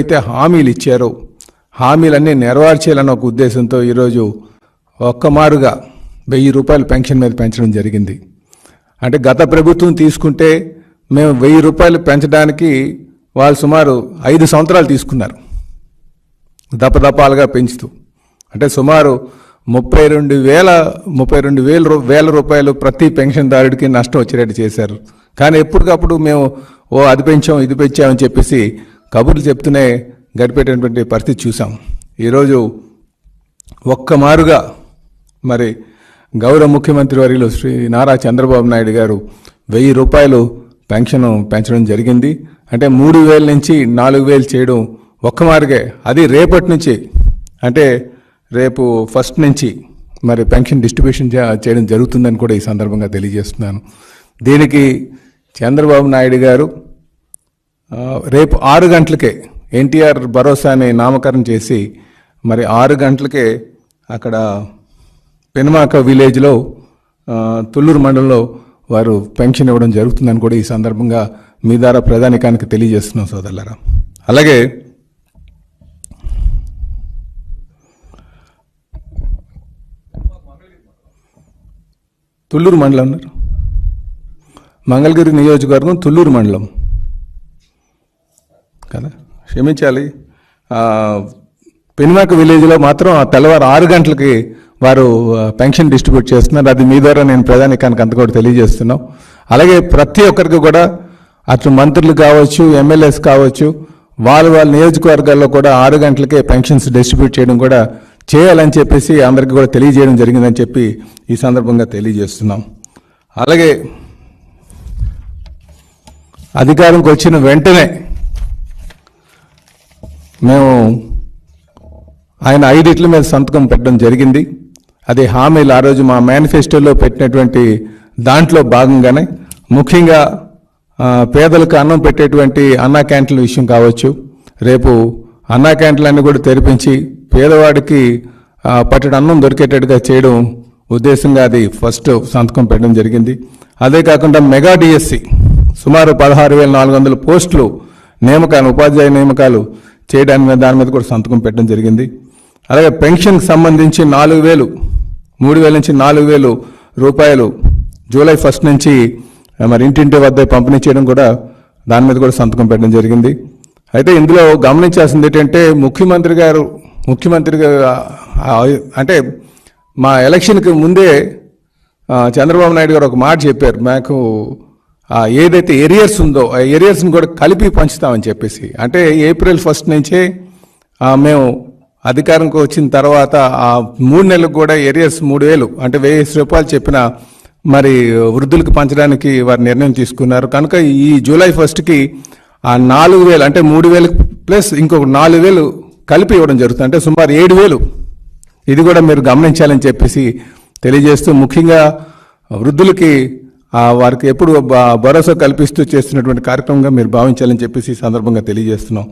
అయితే హామీలు ఇచ్చారో హామీలన్నీ నెరవేర్చేయాలన్న ఒక ఉద్దేశంతో ఈరోజు ఒక్కమారుగా వెయ్యి రూపాయలు పెన్షన్ మీద పెంచడం జరిగింది. అంటే గత ప్రభుత్వం తీసుకుంటే మేము వెయ్యి రూపాయలు పెంచడానికి వాళ్ళు సుమారు ఐదు సంవత్సరాలు తీసుకున్నారు. దపదపాలుగా పెంచుతూ. అంటే సుమారు ముప్పై రెండు వేల ముప్పై రెండు వేల వేల రూపాయలు ప్రతి పెన్షన్దారుడికి నష్టం వచ్చేటట్టు చేశారు. కానీ ఎప్పటికప్పుడు మేము ఓ అది పెంచాం ఇది పెంచామని చెప్పేసి కబుర్లు చెప్తూనే గడిపేటటువంటి పరిస్థితి చూసాం ఈరోజు ఒక్క మారుగా మరి గౌరవ ముఖ్యమంత్రి వర్యులు శ్రీ నారా చంద్రబాబు నాయుడు గారు వెయ్యి రూపాయలు పెన్షన్ పెంచడం జరిగింది. అంటే మూడు వేల నుంచి నాలుగు వేలు చేయడం ఒక్క మార్గే. అది రేపటి నుంచి అంటే రేపు ఫస్ట్ నుంచి మరి పెన్షన్ డిస్ట్రిబ్యూషన్ చేయడం జరుగుతుందని కూడా ఈ సందర్భంగా తెలియజేస్తున్నాను. దీనికి చంద్రబాబు నాయుడు గారు రేపు ఆరు గంటలకే ఎన్టీఆర్ భరోసా అనే నామకరణం చేసి మరి ఆరు గంటలకే అక్కడ పెనుమాక విలేజ్లో తుళ్ళూరు మండలంలో వారు పెన్షన్ ఇవ్వడం జరుగుతుందని కూడా ఈ సందర్భంగా మీ ద్వారా ప్రధానికానికి తెలియజేస్తున్నాం సోదరులరా. అలాగే తుళ్ళూరు మండలం అన్నారు. మంగళగిరి నియోజకవర్గం తుళ్ళూరు మండలం. కదా? క్షమించాలి. పెనుమాక విలేజ్లో మాత్రం ఆ తెల్లవారు ఆరు గంటలకి వారు పెన్షన్ డిస్ట్రిబ్యూట్ చేస్తున్నారు. అది మీ ద్వారా నేను ప్రధానికానికి అంత కూడా తెలియజేస్తున్నాం. అలాగే ప్రతి ఒక్కరికి కూడా అటు మంత్రులు కావచ్చు ఎమ్మెల్యేస్ కావచ్చు వాళ్ళ వాళ్ళ నియోజకవర్గాల్లో కూడా ఆరు గంటలకే పెన్షన్స్ డిస్ట్రిబ్యూట్ చేయడం కూడా చేయాలని చెప్పేసి అందరికీ కూడా తెలియజేయడం జరిగిందని చెప్పి ఈ సందర్భంగా తెలియజేస్తున్నాం. అలాగే అధికారంకి వచ్చిన వెంటనే మేము ఆయన ఐదిట్ల మీద సంతకం పెట్టడం జరిగింది. అది హామీలు ఆ రోజు మా మేనిఫెస్టోలో పెట్టినటువంటి దాంట్లో భాగంగానే ముఖ్యంగా పేదలకు అన్నం పెట్టేటువంటి అన్నా క్యాంటీన్ల విషయం కావచ్చు రేపు అన్నా క్యాంటీన్లన్నీ కూడా తెరిపించి పేదవాడికి ఆ, అన్నం దొరికేటట్టుగా చేయడం ఉద్దేశంగా అది ఫస్ట్ సంతకం పెట్టడం జరిగింది. అదే కాకుండా మెగా డిఎస్సి సుమారు పదహారు వేల నాలుగు వందల పోస్టులు నియామకాలు ఉపాధ్యాయ నియామకాలు చేయడానికి మీద దాని మీద కూడా సంతకం పెట్టడం జరిగింది. అలాగే పెన్షన్కి సంబంధించి నాలుగు వేలు మూడు వేల నుంచి నాలుగు వేలు రూపాయలు జూలై ఫస్ట్ నుంచి మరి ఇంటింటి వద్ద పంపిణీ చేయడం కూడా దాని మీద కూడా సంతకం పెట్టడం జరిగింది. అయితే ఇందులో గమనించాల్సింది ఏంటంటే ముఖ్యమంత్రి గారు ముఖ్యమంత్రి గారు అంటే మా ఎలక్షన్కి ముందే చంద్రబాబు నాయుడు గారు ఒక మాట చెప్పారు. మాకు ఏదైతే ఎరియర్స్ ఉందో ఆ ఏరియర్స్ని కూడా కలిపి పంచుతామని చెప్పేసి. అంటే ఏప్రిల్ ఫస్ట్ నుంచే మేము అధికారంకి వచ్చిన తర్వాత ఆ మూడు నెలలకు కూడా ఎరియర్స్ మూడు వేలు అంటే వెయ్యి రూపాయలు చెప్పిన మరి వృద్ధులకు పంచడానికి వారు నిర్ణయం తీసుకున్నారు. కనుక ఈ జూలై ఫస్ట్కి ఆ నాలుగు వేలు అంటే మూడు వేలు ప్లస్ ఇంకొక నాలుగు వేలు కలిపి ఇవ్వడం జరుగుతుంది. అంటే సుమారు ఏడు వేలు. ఇది కూడా మీరు గమనించాలని చెప్పేసి తెలియజేస్తూ ముఖ్యంగా వృద్ధులకి వారికి ఎప్పుడు భరోసా కల్పిస్తూ చేస్తున్నటువంటి కార్యక్రమంగా మీరు భావించాలని చెప్పేసి ఈ సందర్భంగా తెలియజేస్తున్నాం.